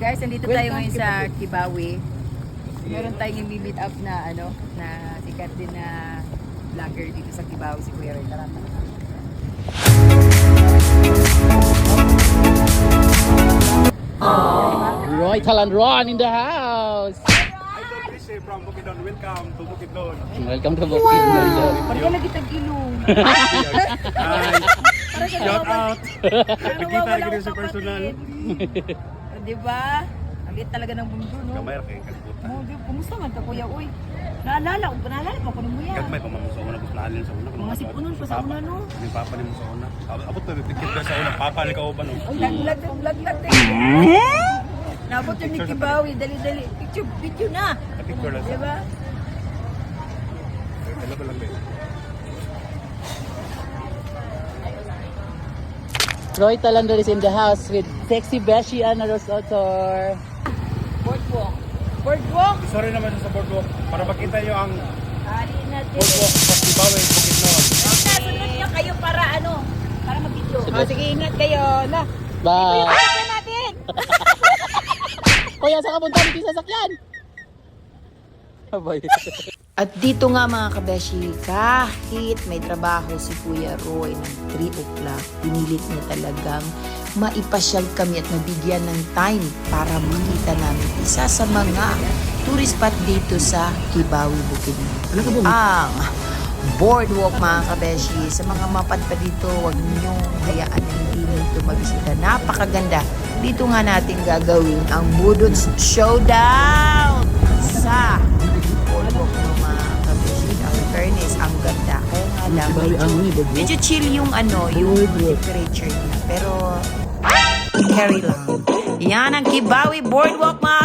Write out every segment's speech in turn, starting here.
Guys, nandito tayo ngayon sa Kibawi. Meron tayong i-meet up na ano, na sikat din na vlogger dito sa Kibawi si Kuya Roy. Tara, tara. Roy Talandron in the house. From Bukidnon. Welcome to Bukidnon. Welcome to Bukidnon. Parang ka lagi tag-ilong. Hi. Para sa Shout out. Nawawala rin sa personal. Di ba? Ang liit talaga ng mundo, no? Gamay ra kay kalibutan. Mo, di- Kumusta man ka, kuya? Uy, naalala ko, naalala pa ko mo yan. Gagmay pa man sa una gusto naalin sa una. Mga sipunon pa sa una, no? Yung papa ni mo sa una. Ab- Abot na tikit ka sa una. Papa ni kauban no. Laglag, laglag. Nabot yung Nicky Bawi, dali-dali. Picture, picture na. Picture lang Di sa. ba? Hello ko lang Roy Talandron is in the house with sexy Beshi and Rosotor. Boardwalk. Boardwalk. Sorry naman sa boardwalk. Para makita nyo ang Ari natin. boardwalk sa Tibawe, Bukidnon. Nasunod niyo kayo para ano? Para mag-video. Oh, sige, ingat kayo. La. Bye. Ano natin? Kuya, saan ka punta? Dito yung sasakyan. Abay. At dito nga mga kabeshi, kahit may trabaho si Kuya Roy ng 3 o'clock, pinilit niya talagang maipasyal kami at mabigyan ng time para makita namin isa sa mga tourist spot dito sa Kibawi, Bukidnon. Ang boardwalk mga kabeshi. Sa mga mapadpa dito, huwag niyong hayaan na hindi nito mabisita. Napakaganda. Dito nga natin gagawin ang Budots Showdown sa lang, medyo, medyo chill yung ano, yung temperature niya. Pero, carry lang. Yan ang Kibawi Boardwalk mga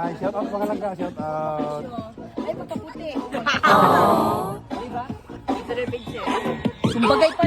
Hi, shout out mga langga. Shout out. Ay, pagkaputi. Di ba? Ito rin picture. Sumbagay pa.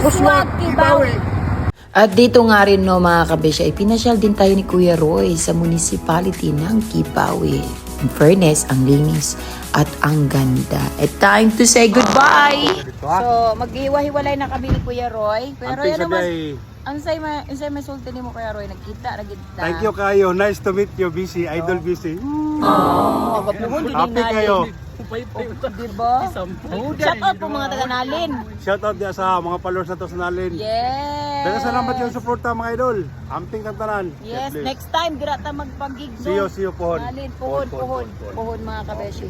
Uswag Kibawi. At dito nga rin no mga kabesya, ipinasyal din tayo ni Kuya Roy sa municipality ng Kipawi. In fairness, ang linis at ang ganda. At time to say goodbye! So, maghiwa-hiwalay na kami ni Kuya Roy. Kuya Roy, ano mas... Ang say may ang say may sulti nimo kaya Roy nagkita ra gid ta. Thank you kayo. Nice to meet you, BC. Idol BC. Oh, din Happy kayo. Di ba? Oh, shout out po mga taga Nalin. Shout out dia sa mga followers na to sa Nalin. Yes. Daga salamat yung suporta mga idol. Amping kantanan. Yes, next time dira ta magpagig. See you, see you pohon. Nalin, puhon, puhon, puhon mga kabeshi.